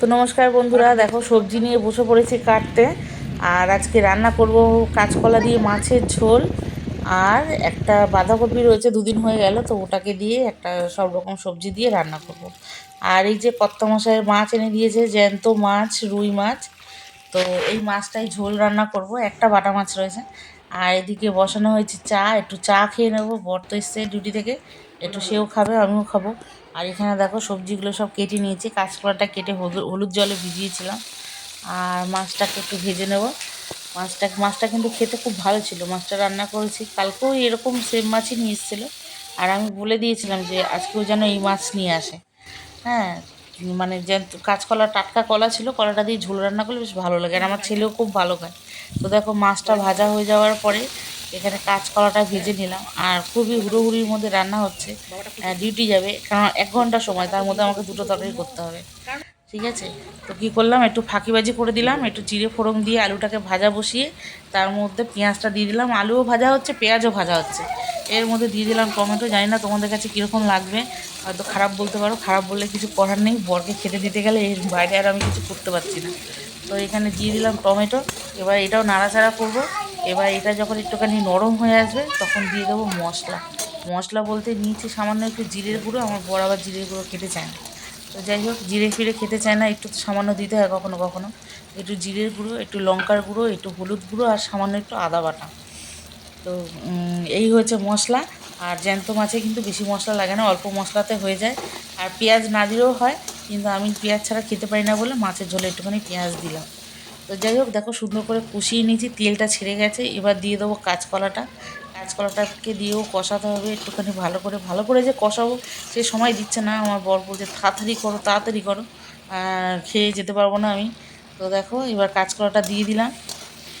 তো নমস্কার বন্ধুরা, দেখো সবজি নিয়ে বসে পড়েছি কাটতে। আর আজকে রান্না করব কাঁচকলা দিয়ে মাছের ঝোল। আর একটা বাঁধাকপি রয়েছে, দুদিন হয়ে গেল, তো ওটাকে দিয়ে একটা সব রকম সবজি দিয়ে রান্না করব। আর এই যে কত্ত মশাইয়ের মাছ এনে দিয়েছে, জ্যান্ত মাছ, রুই মাছ, তো এই মাছটাই ঝোল রান্না করব। একটা বাটা মাছ রয়েছে আর এদিকে বসানো হয়েছে চা, একটু চা খেয়ে নেব, বর তো এসছে ডিউটি থেকে। একটু সেও খাবে, আমিও খাব। আর এখানে দেখো সবজিগুলো সব কেটে নিয়েছি, কাঁচকলাটা কেটে হলুদ জলে ভিজিয়েছিলাম। আর মাছটাকে একটু ভেজে নেব। মাছটা মাছটা কিন্তু খেতে খুব ভালো ছিল। মাছটা রান্না করেছি। কালকেও এরকম সেম মাছই নিয়ে এসেছিল। আর আমি বলে দিয়েছিলাম যে আজকেও যেন এই মাছ নিয়ে আসে। হ্যাঁ মানে যে কাঁচকলা টাটকা কলা ছিল, কলাটা দিয়ে ঝোল রান্না করলে বেশ ভালো লাগে। আর আমার ছেলেও খুব ভালো খায়। তো দেখো, মাছটা ভাজা হয়ে যাওয়ার পরে এখানে কাঁচকলাটা ভেজে নিলাম। আর খুবই হুড়োহুড়ির মধ্যে রান্না হচ্ছে। ডিউটি যাবে। কারণ এক ঘণ্টা সময়, তার মধ্যে আমাকে দুটো তরকারি করতে হবে। ঠিক আছে? তো কী করলাম, একটু ফাঁকিবাজি করে দিলাম। একটু জিরে ফোড়ন দিয়ে আলুটাকে ভাজা বসিয়ে, তার মধ্যে পেঁয়াজটা দিয়ে দিলাম। আলুও ভাজা হচ্ছে, পেঁয়াজও ভাজা হচ্ছে। এর মধ্যে দিয়ে দিলাম টমেটো, জানি না তোমাদের কাছে কীরকম লাগবে। হয়তো খারাপ বলতে পারো, খারাপ বললে কিছু করার নেই, বরকে খেতে দিতে গেলে এর বাইরে আর আমি কিছু করতে পারছি না। তো এখানে দিয়ে দিলাম টমেটো, এবার এটাও নাড়াচাড়া করব। এবার এটা যখন একটুখানি নরম হয়ে আসবে, তখন দিয়ে দেবো মশলা। মশলা বলতে নিয়েছি সামান্য একটু জিরের গুঁড়ো, আমার বড় আবার জিরের গুঁড়ো খেতে চায় না। তো যাই হোক, জিরে ফিরে খেতে চায় না, একটু সামান্য দিতে হয় কখনো কখনো। একটু জিরের গুঁড়ো, একটু লঙ্কার গুঁড়ো, একটু হলুদ গুঁড়ো আর সামান্য একটু আদা বাটা। তো এই হয়েছে মশলা। আর জ্যান্ত মাছে কিন্তু বেশি মশলা লাগে না, অল্প মশলাতে হয়ে যায়। আর পেঁয়াজ না দিলেও হয়, কিন্তু আমি পেঁয়াজ ছাড়া খেতে পারি না বলে মাছের ঝোলে একটুখানি পেঁয়াজ দিলাম। তো যাই হোক, দেখো সুন্দর করে কষিয়ে নিয়েছি, তেলটা ছেড়ে গেছে। এবার দিয়ে দেবো কাঁচকলাটা। কাঁচকলাটাকে দিয়েও কষাতে হবে, একটুখানি ভালো করে। ভালো করে যে কষাবো, সে সময় দিচ্ছে না। আমার বর বলছে, তাড়াতাড়ি করো তাড়াতাড়ি করো। খেয়ে যেতে পারব না আমি। তো দেখো, এবার কাঁচকলাটা দিয়ে দিলাম।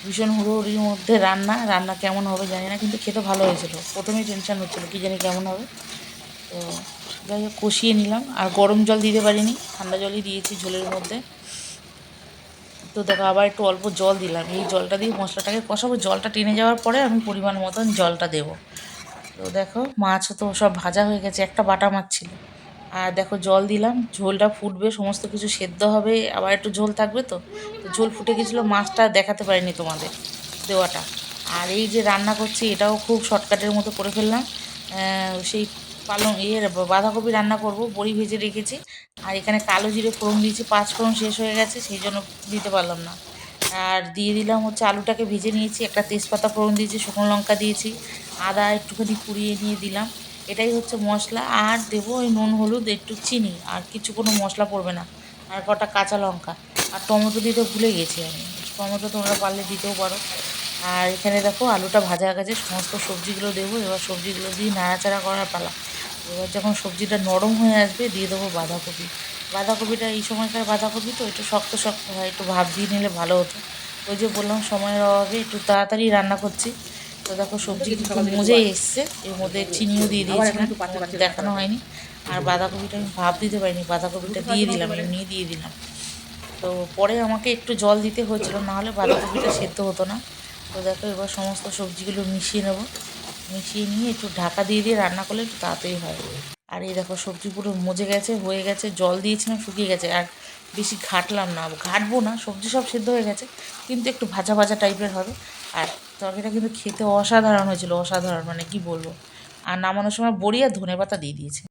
ভীষণ হুড়োহুড়ির মধ্যে রান্না। রান্না কেমন হবে জানি না, কিন্তু খেতে ভালো হয়েছিল। প্রথমেই টেনশন হচ্ছিল কী জানি কেমন হবে। তো যাই হোক, কষিয়ে নিলাম। আর গরম জল দিতে পারিনি, ঠান্ডা জলই দিয়েছি ঝোলের মধ্যে। তো দেখো, আবার একটু অল্প জল দিলাম। এই জলটা দিয়ে মশলাটাকে কষাবো। জলটা টেনে যাওয়ার পরে আমি পরিমাণ মতন জলটা দেবো। তো দেখো মাছ তো সব ভাজা হয়ে গেছে। একটা বাটা মাছ ছিল। আর দেখো জল দিলাম, ঝোলটা ফুটবে, সমস্ত কিছু সেদ্ধ হবে, আবার একটু ঝোল থাকবে তো। তো ঝোল ফুটে গেছিল, মাছটা দেখাতে পারিনি তোমাদের দেওয়াটা। আর এই যে রান্না করছি, এটাও খুব শর্টকাটের মতো করে ফেললাম। সেই পালং ইয়ে বাঁধাকপি রান্না করব, বড়ি ভেজে রেখেছি। আর এখানে কালো জিরে ফোড়ন দিয়েছি, পাঁচ ফোড়ন শেষ হয়ে গেছে, সেই জন্য দিতে পারলাম না। আর দিয়ে দিলাম হচ্ছে আলুটাকে ভেজে নিয়েছি, একটা তেজপাতা ফোড়ন দিয়েছি, শুকনো লঙ্কা দিয়েছি, আদা একটুখানি পুড়িয়ে নিয়ে দিলাম। এটাই হচ্ছে মশলা। আর দেবো ওই নুন, হলুদ, একটু চিনি। আর কিছু কোনো মশলা পড়বে না। আর কটা কাঁচা লঙ্কা। আর টমেটো দিতে ভুলে গেছি আমি। টমেটো তোমরা পারলে দিতেও পারো। আর এখানে দেখো আলুটা ভাজা গেছে। সমস্ত সবজিগুলো দেবো। এবার সবজিগুলো দিয়ে নাড়াচাড়া করার পালা। এবার যখন সবজিটা নরম হয়ে আসবে, দিয়ে দেবো বাঁধাকপি। বাঁধাকপিটা এই সময়কার বাঁধাকপি তো, একটু শক্ত শক্ত হয়। একটু ভাব দিয়ে নিলে ভালো হতো। ওই যে বললাম, সময়ের অভাবে একটু তাড়াতাড়ি রান্না করছি। তো দেখো সবজি কিন্তু মজে এসছে। এর মধ্যে চিনিও দিয়ে দিয়েছিলাম দেখানো হয়নি। আর বাঁধাকপিটা আমি ভাব দিতে পারিনি বাঁধাকপিটা দিয়ে দিলাম এমনি দিয়ে দিলাম। তো পরে আমাকে একটু জল দিতে হয়েছিল নাহলে বাঁধাকপিটা সেদ্ধ হতো না। তো দেখো এবার সমস্ত সবজিগুলো মিশিয়ে নেব। মিশিয়ে নিয়ে একটু ঢাকা দিয়ে দিয়ে রান্না করলে একটু তাড়াতাড়ি হয়। আর এই দেখো সবজি পুরো মজে গেছে হয়ে গেছে জল দিয়েছিলাম শুকিয়ে গেছে। আর বেশি ঘাটলাম না ঘাটবো না সবজি সব সেদ্ধ হয়ে গেছে কিন্তু একটু ভাজা ভাজা টাইপের হবে। আর তরকারিটা কিন্তু খেতে অসাধারণ হয়েছিল, অসাধারণ মানে কি বলব? আর নামানোর সময় বড়ি আর ধনে পাতা দিয়ে দিয়েছে।